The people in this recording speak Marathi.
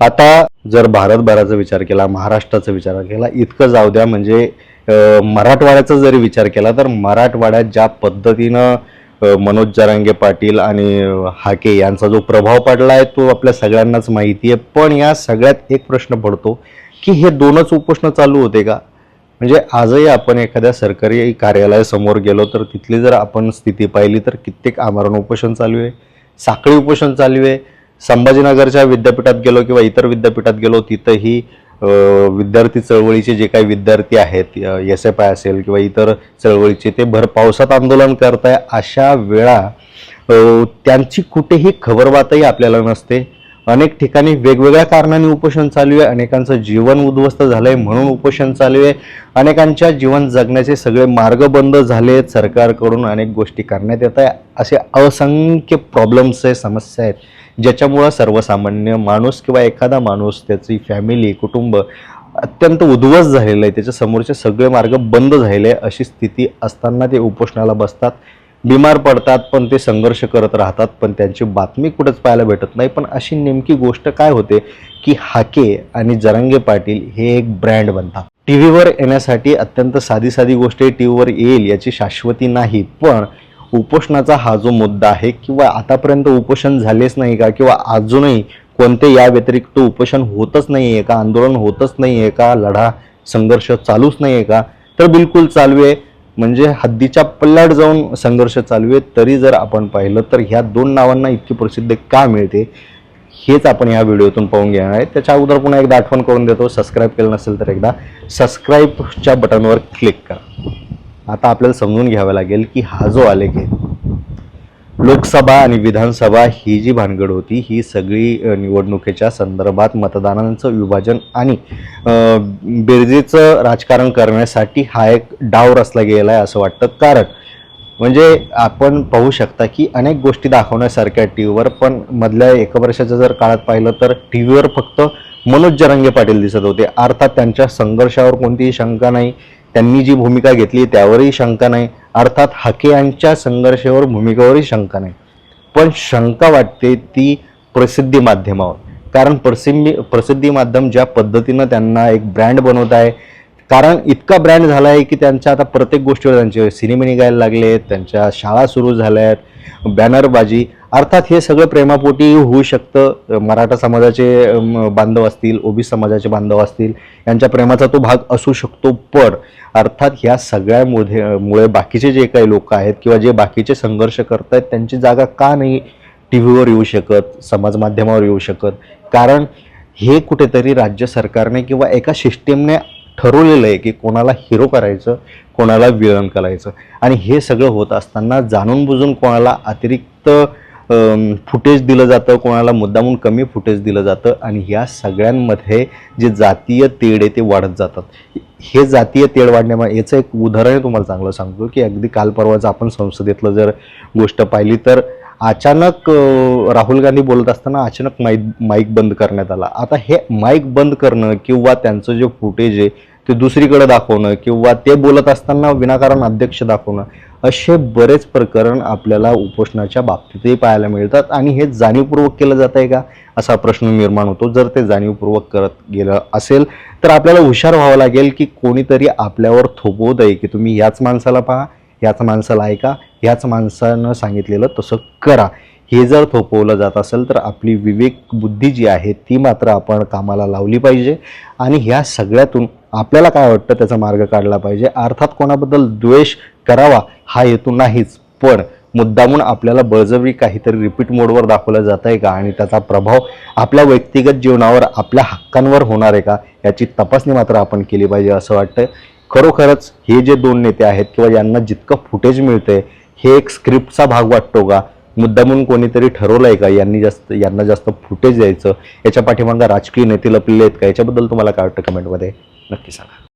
आता जर भारतभराचा विचार केला महाराष्ट्राचा विचार केला इतकं जाऊ द्या म्हणजे मराठवाड्याचा जरी विचार केला तर मराठवाड्यात ज्या पद्धतीनं मनोज जरांगे पाटील आणि हाके यांचा जो प्रभाव पडला आहे तो आपल्या सगळ्यांनाच माहिती आहे. पण या सगळ्यात एक प्रश्न पडतो की हे दोनच उपोषणं चालू होते का? म्हणजे आजही आपण एखाद्या सरकारी कार्यालयासमोर गेलो तर तिथली जर आपण स्थिती पाहिली तर कित्येक आमरण उपोषण चालू आहे साखळी उपोषण चालू आहे. संभाजीनगरच्या विद्यापीठात गेलो किंवा इतर विद्यापीठात गेलो तिथंही विद्यार्थी चळवळीचे जे काही विद्यार्थी आहेत एस एफ आय असेल किंवा इतर चळवळीचे ते भर पावसात आंदोलन करताय अशा वेळा त्यांची कुठेही खबरबातही आपल्याला नसते. अनेक ठिकाणी वेगवेगळ्या कारणांनी उपोषण चालू आहे अनेकांचं जीवन उद्ध्वस्त झालं आहे म्हणून उपोषण चालू आहे. अनेकांच्या जीवन जगण्याचे सगळे मार्ग बंद झाले आहेत सरकारकडून अनेक गोष्टी करण्यात येत आहे असे असंख्य प्रॉब्लेम्स आहे समस्या आहेत. ज्याच्यामुळं सर्वसामान्य माणूस किंवा एखादा माणूस त्याची फॅमिली कुटुंब अत्यंत उद्ध्वस्त झालेलं आहे. त्याच्या समोरचे सगळे मार्ग बंद झालेले आहे अशी स्थिती असताना ते उपोषणाला बसतात. बिमार पडतात पण ते संघर्ष करत राहतात पण त्यांची बातमी कुठंच पाहायला भेटत नाही. पण अशी नेमकी गोष्ट काय होते की हाके आणि जरंगे पाटील हे एक ब्रँड बनतात. टी व्हीवर येण्यासाठी अत्यंत साधी साधी गोष्ट टी व्हीवर येईल याची शाश्वती नाही. पण उपोषणाचा हा जो मुद्दा आहे किंवा आतापर्यंत उपोषण झालेच नाही का? किंवा अजूनही कोणते या व्यतिरिक्त उपोषण होतच नाही आहे का? आंदोलन होतच नाही आहे का? लढा संघर्ष चालूच नाही आहे का? तर बिलकुल चालू आहे. म्हणजे हद्दीच्या पल्ल्याड जाऊन संघर्ष चालू आहे. तरी जर आपण पाहिलं तर ह्या दोन नावांना इतकी प्रसिद्धी का मिळते? हेच आपण या व्हिडिओतून पाहून घेणार आहे. त्याच्या अगोदर पुन्हा एकदा आठवण करून देतो. सबस्क्राईब केलं नसेल तर एकदा सबस्क्राईबच्या बटनवर क्लिक करा. आता आपल्याला समजून घ्यावं लागेल की हा जो आलेख आहे लोकसभा आणि विधानसभा ही जी भानगड होती ही सगळी निवडणुकीच्या संदर्भात मतदानांचं विभाजन आणि बिरजेचं बेरजेचं राजकारण करण्यासाठी हा एक डाव रचला गेला आहे असं वाटतं. कारण म्हणजे आपण पाहू शकता की अनेक गोष्टी दाखवण्यासारख्या टी व्हीवर पण मधल्या एका वर्षाच्या जर काळात पाहिलं तर टी व्हीवर फक्त मनोज जरंगे पाटील दिसत होते. अर्थात त्यांच्या संघर्षावर कोणतीही शंका नाही. त्यांनी जी भूमिका घेतली त्यावरही शंका नाही. अर्थात हाके यांच्या संघर्षावर भूमिकेवरही शंका नाही. पण शंका वाटते ती प्रसिद्धी माध्यमावर. कारण प्रसिद्धी प्रसिद्धी माध्यम ज्या पद्धतीनं त्यांना एक ब्रँड बनवत आहे. कारण इतका ब्रँड झाला आहे की त्यांच्या आता प्रत्येक गोष्टीवर त्यांचे सिनेमे निघायला लागले आहेत त्यांच्या शाळा सुरू झाल्या आहेत बॅनरबाजी. अर्थात हे सगळं प्रेमापोटी होऊ शकतं. मराठा समाजाचे बांधव असतील ओबी समाजाचे बांधव असतील यांच्या प्रेमाचा तो भाग असू शकतो. पण अर्थात ह्या सगळ्यामुळे मुळे बाकीचे जे काही लोक आहेत किंवा जे बाकीचे संघर्ष करत आहेत त्यांची जागा का नाही टी व्हीवर येऊ शकत समाज माध्यमावर येऊ शकत? कारण हे कुठेतरी राज्य सरकारने किंवा एका सिस्टीमने ठरवलेलं आहे की कोणाला हिरो करायचं कोणाला विलन करायचं. आणि हे सगळं होत असताना जाणून बुजून कोणाला अतिरिक्त फुटेज दिलं जातं कोणाला मुद्दामून कमी फुटेज दिलं जातं आणि ह्या सगळ्यांमध्ये जे जातीय तेढ आहे ते वाढत जातात. हे जातीय तेढ वाढण्यामुळे याचं एक उदाहरण तुम्हाला चांगलं सांगतो की अगदी काल परवाचं आपण संसदेतलं जर गोष्ट पाहिली तर अचानक राहुल गांधी बोलत असताना अचानक माईक माईक बंद करण्यात आला. आता हे माईक बंद करणं किंवा त्यांचं जे फुटेज आहे ते दुसरीकडे दाखवणं किंवा ते बोलत असताना विनाकारण अध्यक्ष दाखवणं असे बरेच प्रकरण आपल्याला उपोषणाच्या बाबतीतही पाहायला मिळतात. आणि हे जाणीवपूर्वक केलं जात आहे का? असा प्रश्न निर्माण होतो. जर ते जाणीवपूर्वक करत गेलं असेल तर आपल्याला हुशार व्हावं लागेल की कोणीतरी आपल्यावर थोपवत आहे की तुम्ही याच माणसाला पहा याच माणसाला ऐका याच माणसानं सांगितलेलं तसं करा. हे जर थोपवलं जात असेल तर आपली विवेक बुद्धी जी आहे ती मात्र आपण कामाला लावली पाहिजे. आणि ह्या सगळ्यातून आपल्याला काय वाटतं त्याचा मार्ग काढला पाहिजे. अर्थात कोणाबद्दल द्वेष करावा हा हेतू नाहीच. पण मुद्दामून आपल्याला बळजबरी काहीतरी रिपीट मोडवर दाखवलं जात आहे का? आणि त्याचा प्रभाव आपल्या व्यक्तिगत जीवनावर आपल्या हक्कांवर होणार आहे का? याची तपासणी मात्र आपण केली पाहिजे असं वाटतं खरोखरच हे जे दोन नेते आहेत किंवा यांना जितकं फुटेज मिळतंय हे एक स्क्रिप्टचा भाग वाटतो का? मुद्दामून कोणीतरी ठरवलं आहे का? यांनी जास्त यांना जास्त फुटेज द्यायचं? याच्या पाठीमागं राजकीय नेते लपलेले आहेत का? याच्याबद्दल तुम्हाला काय वाटतं कमेंटमध्ये नक्की सांगा.